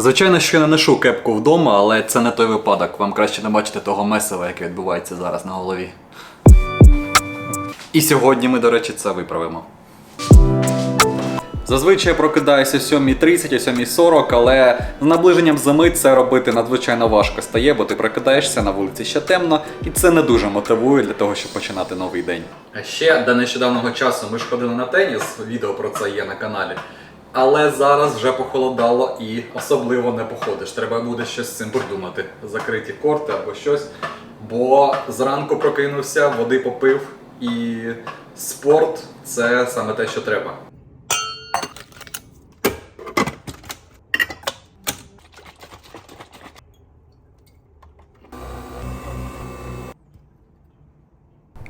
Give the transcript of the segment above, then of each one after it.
Звичайно, що я не ношу кепку вдома, але це не той випадок. Вам краще не бачити того месива, яке відбувається зараз на голові. І сьогодні ми, до речі, це виправимо. Зазвичай я прокидаюся о 7.30, о 7.40, але з наближенням зими це робити надзвичайно важко стає, бо ти прокидаєшся на вулиці ще темно, і це не дуже мотивує для того, щоб починати новий день. А ще до нещодавнього часу ми ж ходили на теніс, відео про це є на каналі. Але зараз вже похолодало і особливо не походиш. Треба буде щось з цим придумати. Закриті корти або щось. Бо зранку прокинувся, води попив, і спорт це саме те, що треба.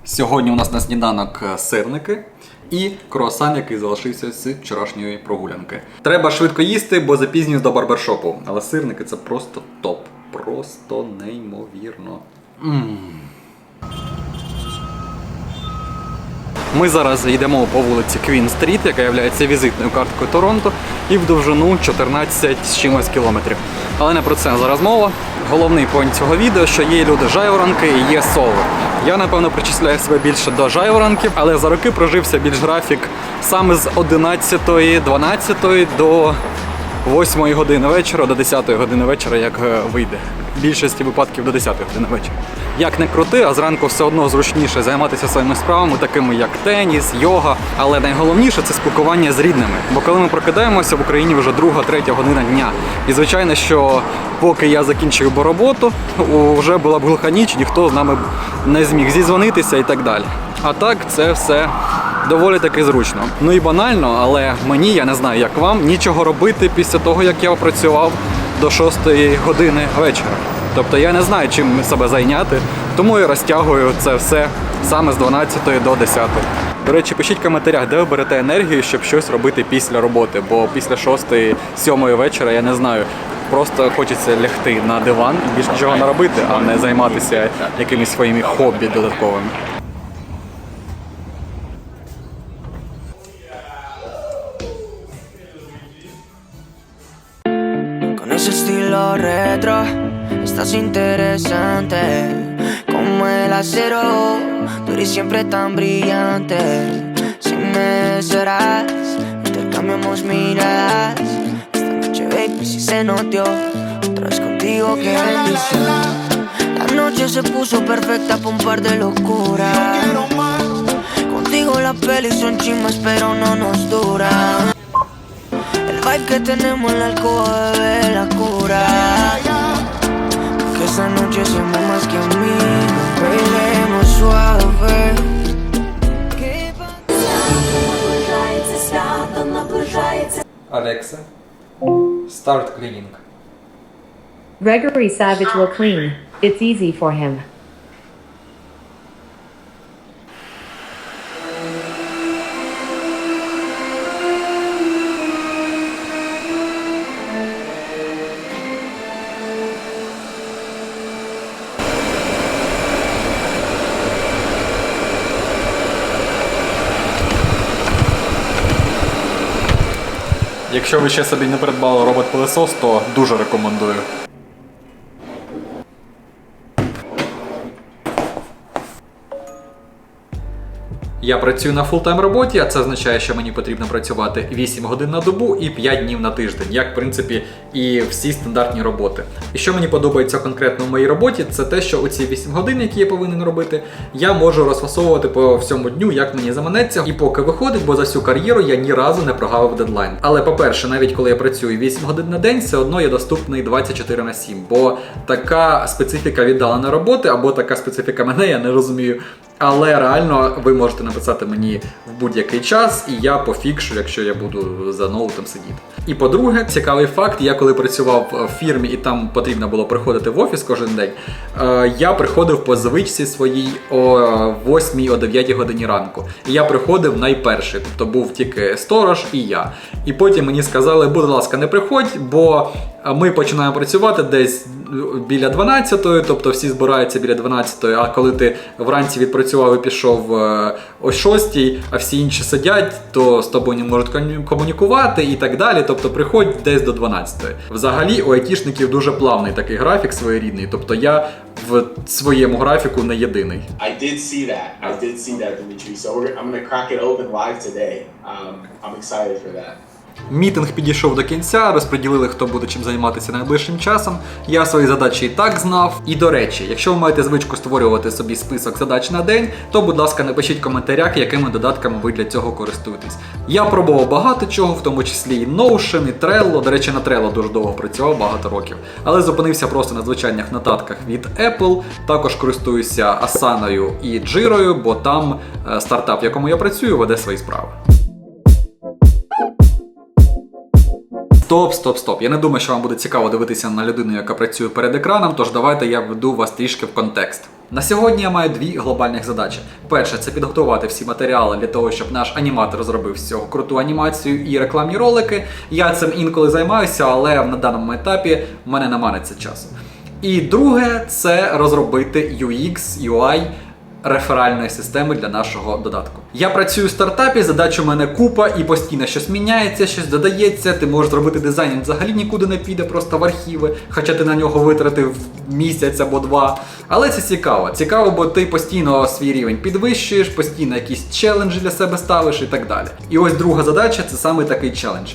Сьогодні у нас на сніданок е, сирники і круасан, який залишився з вчорашньої прогулянки. Треба швидко їсти, бо запізнююсь до барбершопу. Але сирники це просто топ. Просто неймовірно. М. Ми зараз йдемо по вулиці Квін Стріт, яка є візитною карткою Торонто, і в довжину 14 з чимось кілометрів. Але не про це зараз мова. Головний поінт цього відео, що є люди жайворонки і є сови. Я напевно причисляю себе більше до жайворонків, але за роки прожився більш графік саме з 11, 12 до 8 години вечора до 10 години вечора, як е, вийде. Більшості випадків до 10 години вечора. Як не крути, а зранку все одно зручніше займатися своїми справами, такими як теніс, йога. Але найголовніше це спілкування з рідними. Бо коли ми прокидаємося в Україні вже друга, третя година дня. І звичайно, що поки я закінчив роботу, вже була б глуха ніч, ніхто з нами не зміг зізвонитися і так далі. А так це все доволі таки зручно. Ну і банально, але мені, я не знаю, як вам, нічого робити після того, як я працював до 6 години вечора. Тобто я не знаю, чим себе зайняти, тому я розтягую це все саме з 12 до 10. До речі, пишіть в коментарях, де ви берете енергію, щоб щось робити після роботи, бо після 6-7 вечора я не знаю. Просто хочеться лягти на диван і більш нічого не робити, а не займатися якимись своїми хобі додатковими. Ese estilo retro, estás interesante. Como el acero, tú eres siempre tan brillante. Si me serás, intercambiamos miradas. Esta noche, baby, si se notó. Otra vez contigo, qué bendición. La noche se puso perfecta para un par de locuras. Contigo las pelis son chimas, pero no nos duran. vibe que tenemos en la alcoba, bebé, la cura. Que esa noche somos más que amigos, bailemos suave. Alexa, start cleaning. Gregory Savage will clean. It's easy for him. Якщо ви ще собі не придбали робот пилосос то дуже рекомендую. Я працюю на фултайм роботі, а це означає, що мені потрібно працювати 8 годин на добу і 5 днів на тиждень, як в принципі і всі стандартні роботи. І що мені подобається конкретно в моїй роботі, це те, що оці 8 годин, які я повинен робити, я можу розфасовувати по всьому дню, як мені заманеться. І поки виходить, бо за всю кар'єру я ні разу не прогавив дедлайн. Але по-перше, навіть коли я працюю 8 годин на день, все одно я доступний 24 на 7, бо така специфіка віддалена роботи або така специфіка мене, я не розумію. Але реально ви можете написати мені в будь-який час, і я пофікшу, якщо я буду за ноутом сидіти. І по-друге, цікавий факт: я коли працював в фірмі і там потрібно було приходити в офіс кожен день, е, я приходив по звичці своїй о 8 о 9 годині ранку. І я приходив найперший, тобто був тільки сторож і я. І потім мені сказали, будь ласка, не приходь, бо ми починаємо працювати десь біля 12-ї, тобто всі збираються біля 12-ї, а коли ти вранці відпрацював і пішов е, о 6-й, а всі інші сидять, то з тобою не можуть комунікувати і так далі. Тобто приходь десь до 12-ї. Взагалі у айтішників дуже плавний такий графік своєрідний, тобто я в своєму графіку не єдиний. I did see that. I did see that, Dimitri. So we're, I'm gonna crack it open live today. Um, I'm excited for that. Мітинг підійшов до кінця, розподілили, хто буде чим займатися найближчим часом. Я свої задачі і так знав. І до речі, якщо ви маєте звичку створювати собі список задач на день, то будь ласка, напишіть в коментарях, якими додатками ви для цього користуєтесь. Я пробував багато чого, в тому числі і Notion, і Trello. До речі, на Trello дуже довго працював багато років, але зупинився просто на звичайних нотатках від Apple. Також користуюся Asana і Jira, бо там е, стартап, в якому я працюю, веде свої справи. Стоп, стоп, стоп. Я не думаю, що вам буде цікаво дивитися на людину, яка працює перед екраном, тож давайте я введу вас трішки в контекст. На сьогодні я маю дві глобальних задачі. Перше це підготувати всі матеріали для того, щоб наш аніматор зробив з цього круту анімацію і рекламні ролики. Я цим інколи займаюся, але на даному етапі в мене на це часу. І друге це розробити UX, UI реферальної системи для нашого додатку. Я працюю в стартапі, задач у мене купа, і постійно щось міняється, щось додається. Ти можеш зробити дизайн, він взагалі нікуди не піде, просто в архіви, хоча ти на нього витратив місяць або два. Але це цікаво. Цікаво, бо ти постійно свій рівень підвищуєш, постійно якісь челенджі для себе ставиш і так далі. І ось друга задача це саме такий челендж.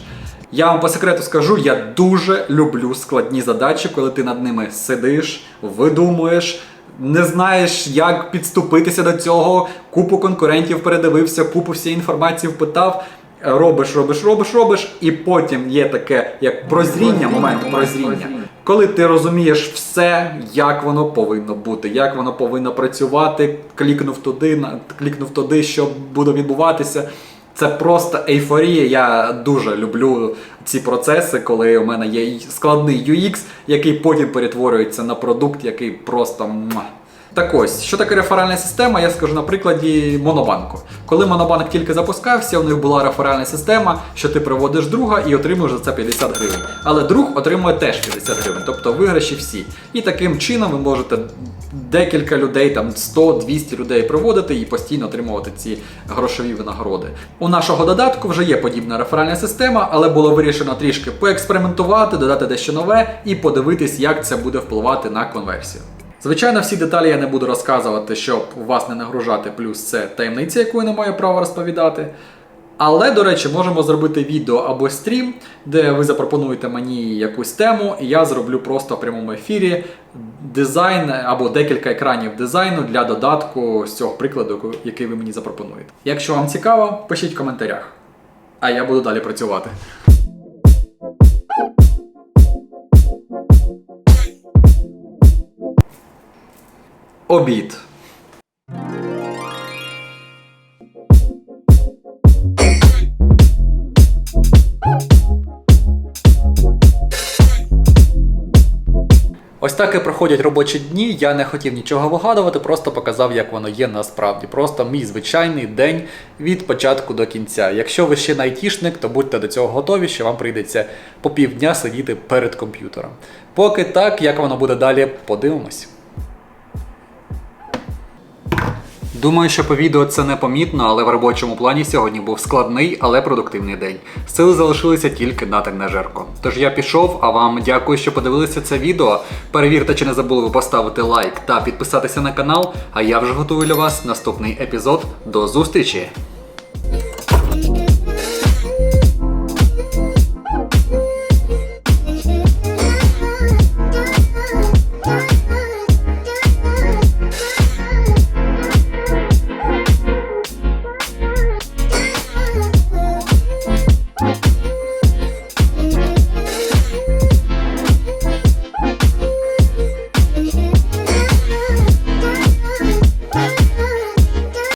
Я вам по секрету скажу, я дуже люблю складні задачі, коли ти над ними сидиш, видумуєш, не знаєш, як підступитися до цього, купу конкурентів передивився, купу всієї інформації впитав. Робиш, робиш, робиш, робиш, і потім є таке як прозріння, момент прозріння, коли ти розумієш все, як воно повинно бути, як воно повинно працювати, клікнув туди, клікнув туди, що буде відбуватися. Це просто ейфорія. Я дуже люблю ці процеси, коли у мене є складний UX, який потім перетворюється на продукт, який просто. Так ось, що таке реферальна система, я скажу на прикладі Монобанку. Коли Монобанк тільки запускався, у них була реферальна система, що ти приводиш друга і отримуєш за це 50 гривень. Але друг отримує теж 50 гривень, тобто виграші всі. І таким чином ви можете декілька людей, там 100-200 людей приводити і постійно отримувати ці грошові винагороди. У нашого додатку вже є подібна реферальна система, але було вирішено трішки поекспериментувати, додати дещо нове і подивитись, як це буде впливати на конверсію. Звичайно, всі деталі я не буду розказувати, щоб вас не нагружати, плюс це таємниця, яку я не маю права розповідати. Але, до речі, можемо зробити відео або стрім, де ви запропонуєте мені якусь тему, і я зроблю просто в прямому ефірі дизайн або декілька екранів дизайну для додатку з цього прикладу, який ви мені запропонуєте. Якщо вам цікаво, пишіть в коментарях. А я буду далі працювати. Обід. Ось так і проходять робочі дні. Я не хотів нічого вигадувати, просто показав, як воно є насправді. Просто мій звичайний день від початку до кінця. Якщо ви ще найтішник, то будьте до цього готові, що вам прийдеться по півдня сидіти перед комп'ютером. Поки так, як воно буде далі, подивимось. Думаю, що по відео це не помітно, але в робочому плані сьогодні був складний, але продуктивний день. Сили залишилися тільки на тренажерку. Тож я пішов, а вам дякую, що подивилися це відео. Перевірте, чи не забули ви поставити лайк та підписатися на канал. А я вже готую для вас наступний епізод. До зустрічі!